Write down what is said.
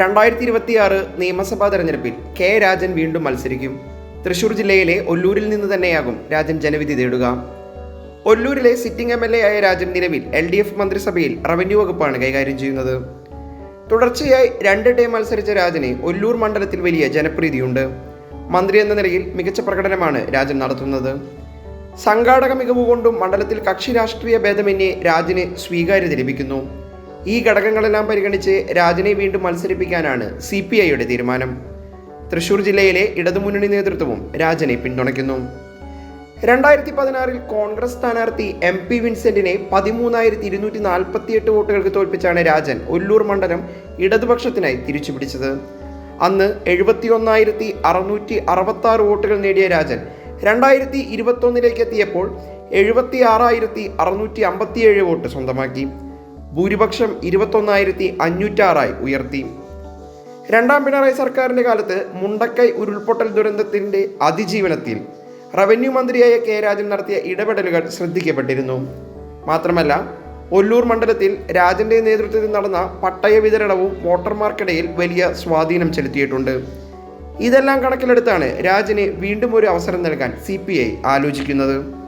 രണ്ടായിരത്തി ഇരുപത്തിയാറ് നിയമസഭാ തെരഞ്ഞെടുപ്പിൽ കെ രാജൻ വീണ്ടും മത്സരിക്കും. തൃശൂർ ജില്ലയിലെ ഒല്ലൂരിൽ നിന്ന് തന്നെയാകും രാജൻ ജനവിധി തേടുക. ഒല്ലൂരിലെ സിറ്റിംഗ് എം എൽ എ ആയ രാജൻ നിലവിൽ എൽ ഡി എഫ് മന്ത്രിസഭയിൽ റവന്യൂ വകുപ്പാണ് കൈകാര്യം ചെയ്യുന്നത്. തുടർച്ചയായി രണ്ട് ടൈം മത്സരിച്ച രാജന് ഒല്ലൂർ മണ്ഡലത്തിൽ വലിയ ജനപ്രീതിയുണ്ട്. മന്ത്രി എന്ന നിലയിൽ മികച്ച പ്രകടനമാണ് രാജൻ നടത്തുന്നത്. സംഘാടക മികവ് കൊണ്ടും മണ്ഡലത്തിൽ കക്ഷി രാഷ്ട്രീയ ഭേദമന്യേ രാജന് സ്വീകാര്യത ലഭിക്കുന്നു. ഈ ഘടകങ്ങളെല്ലാം പരിഗണിച്ച് രാജനെ വീണ്ടും മത്സരിപ്പിക്കാനാണ് സി പി ഐയുടെ തീരുമാനം. തൃശൂർ ജില്ലയിലെ ഇടതുമുന്നണി നേതൃത്വവും രാജനെ പിന്തുണയ്ക്കുന്നു. രണ്ടായിരത്തി പതിനാറിൽ കോൺഗ്രസ് സ്ഥാനാർത്ഥി എം പി വിൻസെന്റിനെ പതിമൂന്നായിരത്തി ഇരുന്നൂറ്റി നാൽപ്പത്തിയെട്ട് വോട്ടുകൾക്ക് തോൽപ്പിച്ചാണ് രാജൻ ഒല്ലൂർ മണ്ഡലം ഇടതുപക്ഷത്തിനായി തിരിച്ചുപിടിച്ചത്. അന്ന് എഴുപത്തി ഒന്നായിരത്തി അറുന്നൂറ്റി അറുപത്തി ആറ് വോട്ടുകൾ നേടിയ രാജൻ രണ്ടായിരത്തി ഇരുപത്തൊന്നിലേക്ക് എത്തിയപ്പോൾ എഴുപത്തി ആറായിരത്തി അറുന്നൂറ്റി അമ്പത്തിയേഴ് വോട്ട് സ്വന്തമാക്കി. ഭൂരിപക്ഷം ഇരുപത്തൊന്നായിരത്തി അഞ്ഞൂറ്റാറായി ഉയർത്തി. രണ്ടാം പിണറായി സർക്കാരിന്റെ കാലത്ത് മുണ്ടക്കൈ ഉരുൾപൊട്ടൽ ദുരന്തത്തിന്റെ അതിജീവനത്തിൽ റവന്യൂ മന്ത്രിയായ കെ രാജൻ നടത്തിയ ഇടപെടലുകൾ ശ്രദ്ധിക്കപ്പെട്ടിരുന്നു. മാത്രമല്ല ഒല്ലൂർ മണ്ഡലത്തിൽ രാജന്റെ നേതൃത്വത്തിൽ നടന്ന പട്ടയ വിതരണവും വോട്ടർമാർക്കിടയിൽ വലിയ സ്വാധീനം ചെലുത്തിയിട്ടുണ്ട്. ഇതെല്ലാം കണക്കിലെടുത്താണ് രാജന് വീണ്ടും ഒരു അവസരം നൽകാൻ സി ആലോചിക്കുന്നത്.